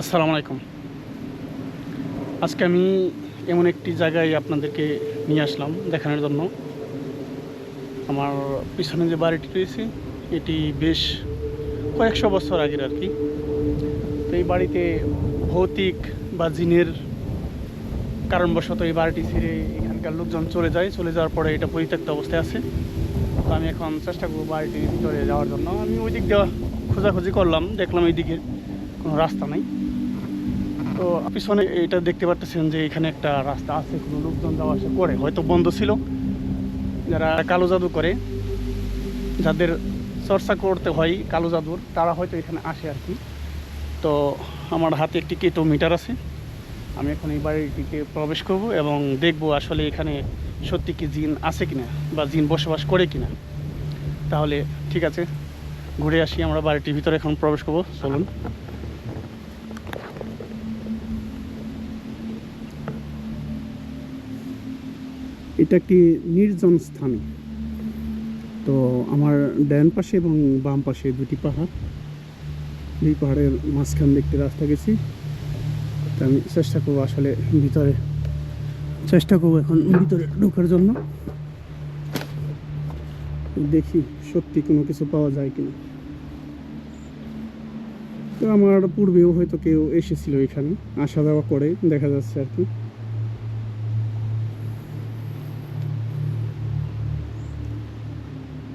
আসসালামু আলাইকুম। আজকে আমি এমন একটি জায়গায় আপনাদেরকে নিয়ে আসলাম দেখানোর জন্য। আমার পিছনে যে বাড়িটি রয়েছে, এটি বেশ কয়েকশো বছর আগের আর কি। তো এই বাড়িতে ভৌতিক বা জিনের কারণবশত এই বাড়িটি ছেড়ে এখানকার লোকজন চলে যায়। চলে যাওয়ার পরে এটা পরিত্যক্ত অবস্থায় আছে। তো আমি এখন চেষ্টা করব বাড়িটির ভিতরে যাওয়ার জন্য। আমি ওই দিক দিয়ে খোঁজাখুঁজি করলাম, দেখলাম এই দিকে কোনো রাস্তা নাই। তো পিছনে এটা দেখতে পারতেছেন যে এখানে একটা রাস্তা আছে, কোনো লোকজন যাওয়া আসা করে, হয়তো বন্ধ ছিল। যারা কালো জাদু করে, যাদের চর্চা করতে হয় কালো জাদুর, তারা হয়তো এখানে আসে আর কি। তো আমার হাতে একটি কেটো মিটার আছে। আমি এখন এই বাড়িটিকে প্রবেশ করব এবং দেখব আসলে এখানে সত্যি কি জিন আছে কিনা বা জিন বসবাস করে কিনা। তাহলে ঠিক আছে, ঘুরে আসি আমরা বাড়িটির ভিতরে, এখন প্রবেশ করব। চলুন। এটা একটি নির্জন স্থান। তো আমার ডান পাশে এবং বাম পাশে দুটি পাহাড়। দুই পাহাড়ের মাঝখান দেখতে রাস্তা গেছি। তো আমি চেষ্টা করব আসলে ভিতরে, চেষ্টা করব এখন ভিতরে ঢোকার জন্য। দেখি সত্যি কোনো কিছু পাওয়া যায় কিনা। তো আমার পূর্বেও হয়তো কেউ এসেছিল এখানে আসা যাওয়া করে, দেখা যাচ্ছে আর কি।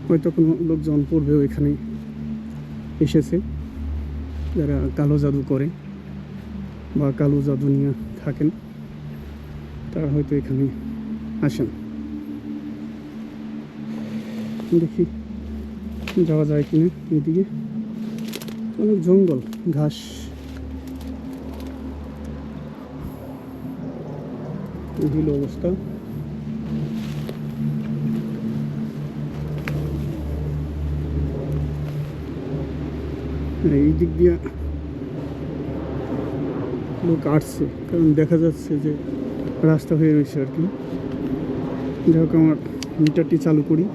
হয়তো কোনো লোকজন পূর্বেও এখানে এসেছে, যারা কালো জাদু করে বা কালো জাদু নিয়ে থাকেন, তারা হয়তো এখানে আসেন। দেখি, যাওয়া যায় কিনা এদিকে। অনেক জঙ্গল, ঘাস। অবস্থা। এই দিক দিয়ে লোক আসছে, কারণ দেখা যাচ্ছে যে রাস্তা হয়ে রয়েছে আর কি। যাই হোক, আমার মিটারটি চালু করি।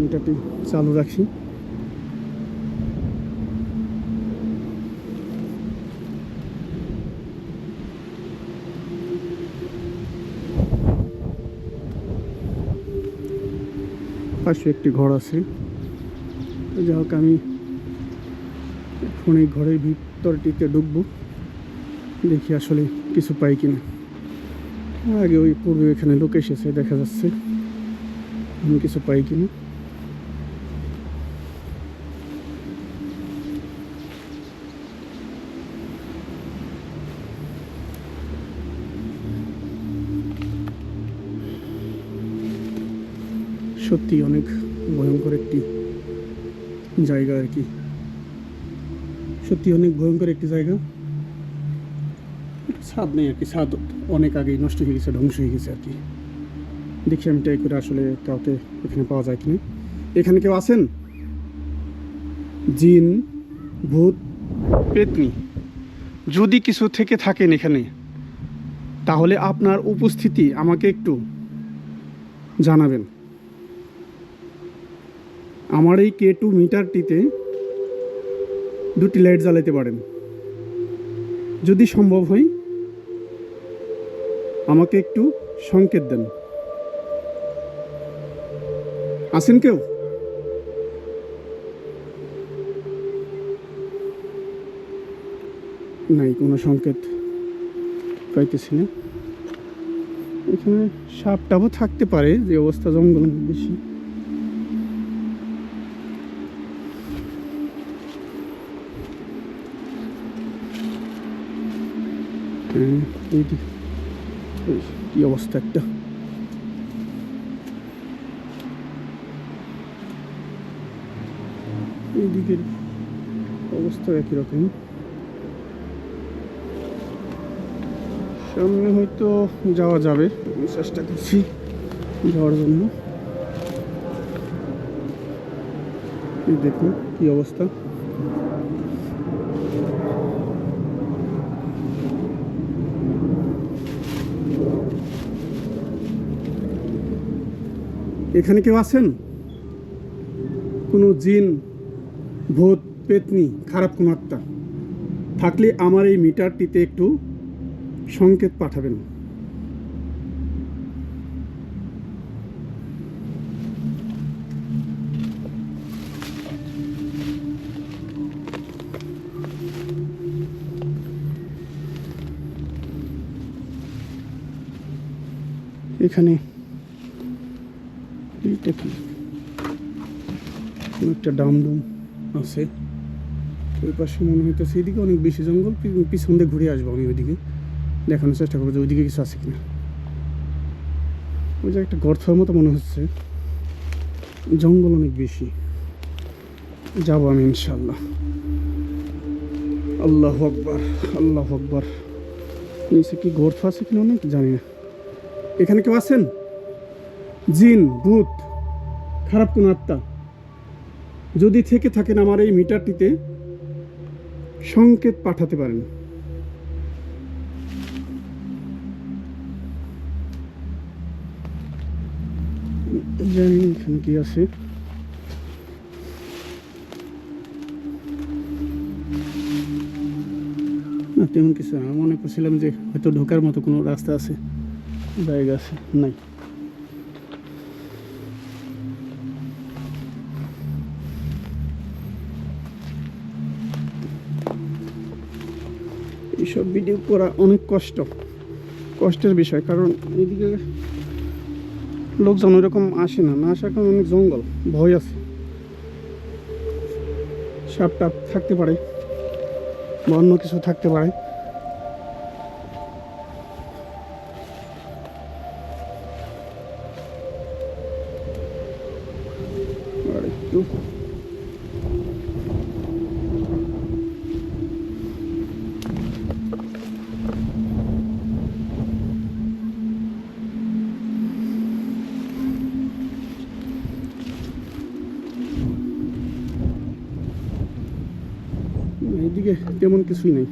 মিটারটি চালু রাখি। পাশে একটি ঘর আছে। যাই হোক, আমি এই ঘরের ভিতরটিতে ঢুকবো, দেখি আসলে কিছু পাই কিনা। আগে ওই পূর্বে এখানে লোক এসেছে, দেখা যাচ্ছে আমি কিছু পাই কিনা। সত্যি অনেক ভয়ঙ্কর একটি জায়গা আর কি। সত্যি অনেক ভয়ঙ্কর একটি জায়গা। ছাদ নেই আর কি, স্বাদ অনেক আগেই নষ্ট হয়ে গেছে, ধ্বংস হয়ে গেছে আর কি। দেখি আমি ট্রাই করে আসলে কাউকে এখানে পাওয়া যায় কিনা। এখানে কেউ আছেন? জিন, ভূত, পেতনি। যদি কিছু থেকে থাকেন এখানে, তাহলে আপনার উপস্থিতি আমাকে একটু জানাবেন। আমার এই কে টু মিটারটিতে দুটি লাইট জ্বালাতে পারেন। যদি সম্ভব হয়, আমাকে একটু সংকেত দেন। আছেন কেউ? নাই, কোনো সংকেত পাইতেছি না। এখানে সাপ টাপও থাকতে পারে, যে অবস্থা জঙ্গল বেশি হ্যাঁ, এই দি- এই কি অবস্থা একটা এই দিকের অবস্থা একই রকম সামনে হয়তো যাওয়া যাবে। আমি চেষ্টা করছি যাওয়ার জন্য। দেখুন, কি অবস্থা। এখানে কেউ আছেন? কোনো জিন, ভূত, পেতনি, খারাপ কোনো থাকলে আমার এই মিটারটিতে একটু সংকেত পাঠাবেন। এখানে এইটা কি? একটা ডাম ডুম আছে। ওই পাশে মনে হইতেছে এদিকে অনেক বেশি জঙ্গল পিছন দিয়ে ঘুরে আসব আমি ওইদিকে। দেখানোর চেষ্টা করব যে ওইদিকে কিছু আছে কিনা। ওই যে একটা গর্থের মতো মনে হচ্ছে। জঙ্গল অনেক বেশি। যাব আমি ইনশাল্লাহ আল্লাহ আকবার আল্লাহ আকবার। নিচে কি গর্ত আছে কিনা অনেক জানি না। এখানে কেউ আছেন? জিন, ভূত। খারাপ কোনো আত্মা। যদি থেকে থাকেন আমার এই মিটারটিতে, সংকেত পাঠাতে পারেন। এখানে কি আছে। না, তেমন কিছু আমি মনে করছিলাম যে হয়তো ঢোকার মতো কোনো রাস্তা আছে, জায়গা আছে, নাই। এইসব ভিডিও করা অনেক কষ্ট। কষ্টের বিষয়, কারণ এদিকে লোকজন ওইরকম আসে না। না আসার কারণে অনেক জঙ্গল, ভয় আছে। সাপ টাপ থাকতে পারে বা অন্য কিছু থাকতে পারে। না, এদিকে তেমন কিছুই নেই।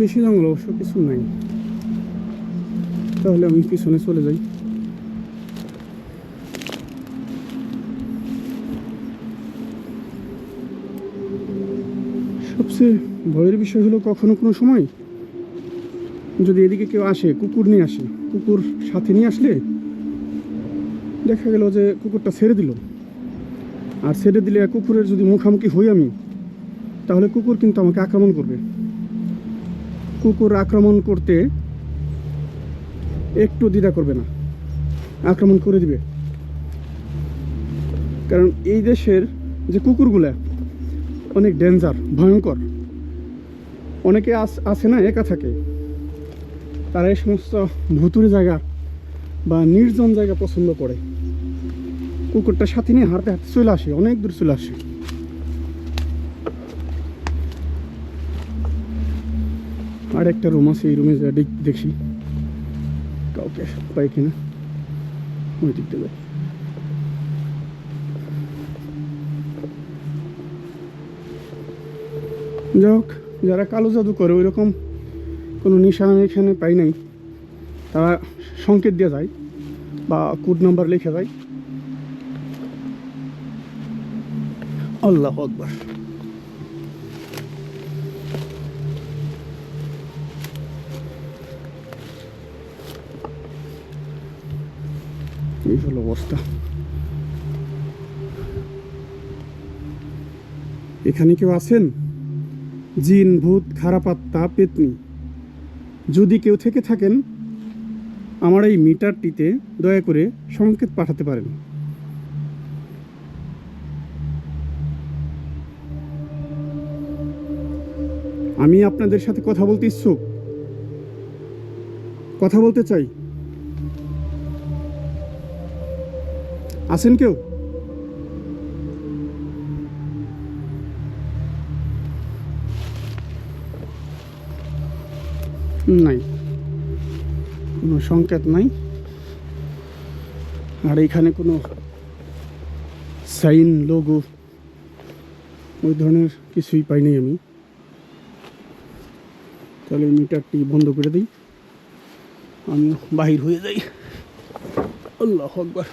বেশি জঙ্গল অবশ্য কিছু নাই। তাহলে আমি পিছনে চলে যাই। সবচেয়ে ভয়ের বিষয় হলো কখনো কোনো সময় যদি এদিকে কেউ আসে, কুকুর নিয়ে আসে, কুকুর সাথে নিয়ে আসলে দেখা গেল যে কুকুরটা ছেড়ে দিল। আর ছেড়ে দিলে কুকুরের যদি মুখামুখি হই আমি, তাহলে কুকুর কিন্তু আমাকে আক্রমণ করবে। কুকুর আক্রমণ করতে একটু দ্বিধা করবে না, আক্রমণ করে দিবে। কারণ এই দেশের যে কুকুরগুলা অনেক ডেঞ্জার ভয়ঙ্কর। অনেকে আস- না, একা থাকে। তারা এই সমস্ত ভুতুরে জায়গা বা নির্জন জায়গা পছন্দ করে। কুকুরটা সাথে নিয়ে হাঁটতে হাঁটতে চলে আসে, অনেক দূর চলে আসে। আর একটা রুম আছে, এই রুমে দেখ- কাউকে পাই কিনা, ওই দিক যাই। যাই যারা কালো জাদু করে ওই রকম কোনো নিশান আমি এখানে পাই নাই। তারা সংকেত দেওয়া যায় বা কোড নাম্বার লেখা যায়। আল্লাহ আকবার। এই হলো অবস্থা। এখানে কেউ আছেন? জিন, ভূত, খারাপ আত্মা, পেতনি। যদি কেউ থেকে থাকেন, আমার এই মিটারটিতে দয়া করে সংকেত পাঠাতে পারেন। আমি আপনাদের সাথে কথা বলতে ইচ্ছুক। কথা বলতে চাই। আছেন কেউ? নাই। কোনো সংকেত নাই। আর এখানে কোনো সাইন, লোগো, ওই ধরনের কিছুই পাইনি আমি। তাহলে মিটারটি বন্ধ করে দিই। আমি বাহির হয়ে যাই। আল্লাহ আকবার।